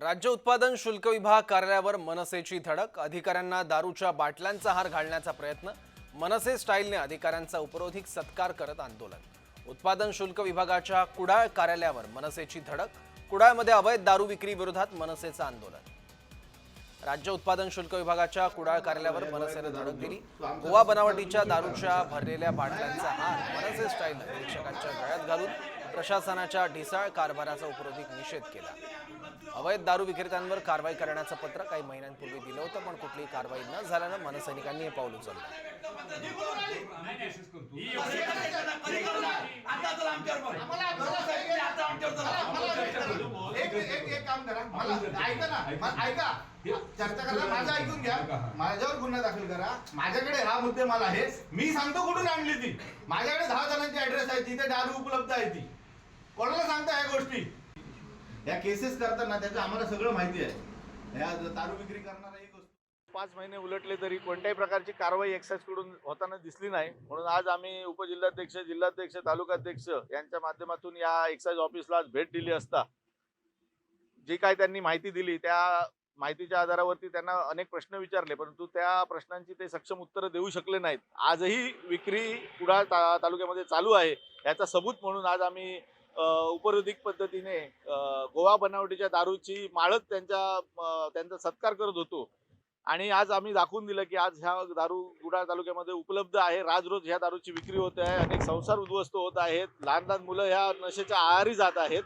राज्य उत्पादन शुल्क विभाग कार्यालयावर मनसेची धडक अधिकाऱ्यांना दारूच्या बाटल्यांचा हार घालण्याचा प्रयत्न मनसे स्टाईलने अधिकाऱ्यांचा उपरोधिक सत्कार करत आंदोलन. उत्पादन शुल्क विभागाच्या कुडाळ कार्यालयावर मनसेची धडक कुडाळमध्ये अवैध दारू विक्री विरोधात मनसेचं आंदोलन. राज्य उत्पादन शुल्क विभागाच्या कुडाळ कार्यालयावर मनसेने धडक दिली. गोवा बनावटीच्या दारूच्या भरलेल्या बाटल्यांचा हार मनसे स्टाईल निरीक्षकांच्या गळ्यात घालून प्रशासनाच्या ढिसाळ कारभाराचा उपरोधिक निषेध केला. अवैध दारू विक्रेत्यांवर कारवाई करण्याचं पत्र काही महिन्यांपूर्वी दिलं होतं पण कुठलीही कारवाई न झाल्यानं मनसैनिकांनी हे पाऊल उचललं. ऐका चर्चा करा. माझं ऐकून घ्या. माझ्यावर गुन्हा दाखल करा. माझ्याकडे हा मुद्दे मला आहे. मी सांगतो कुठून आणली ती. माझ्याकडे दहा जणांची ऍड्रेस आहे. तिथे दारू उपलब्ध आहे ती. कोणाला सांगता या गोष्टी? या केसेस करताना त्याचं आम्हाला सगळं माहिती आहे. या दारू विक्री करणारा एक पाच महिने उलटले तरी कोणत्याही प्रकारची कारवाई एक्साईजकडून होताना दिसली नाही. म्हणून आज आम्ही उपजिल्हाध्यक्ष जिल्हाध्यक्ष तालुकाध्यक्ष यांच्या माध्यमातून या एक्साईज ऑफिसला भेट दिली असता. जी काय त्यांनी माहिती दिली त्या माहितीच्या आधारावरती त्यांना अनेक प्रश्न विचारले परंतु त्या प्रश्नांची ते सक्षम उत्तरं देऊ शकले नाहीत. आजही विक्री कुडाळ ता तालुक्यामध्ये चालू आहे. याचा सबूत म्हणून आज आम्ही उपरोधिक पद्धतीने गोवा बनावटीच्या दारूची माळत त्यांच्या त्यांचा सत्कार करत होतो. आणि आज आम्ही दाखवून दिलं की आज ह्या दारू गुडाळ तालुक्यामध्ये उपलब्ध आहे. राज रोज ह्या दारूची विक्री होते आहे. अनेक संसार उद्ध्वस्त होत आहेत. लहान लहान मुलं ह्या नशेच्या आहारी जात आहेत.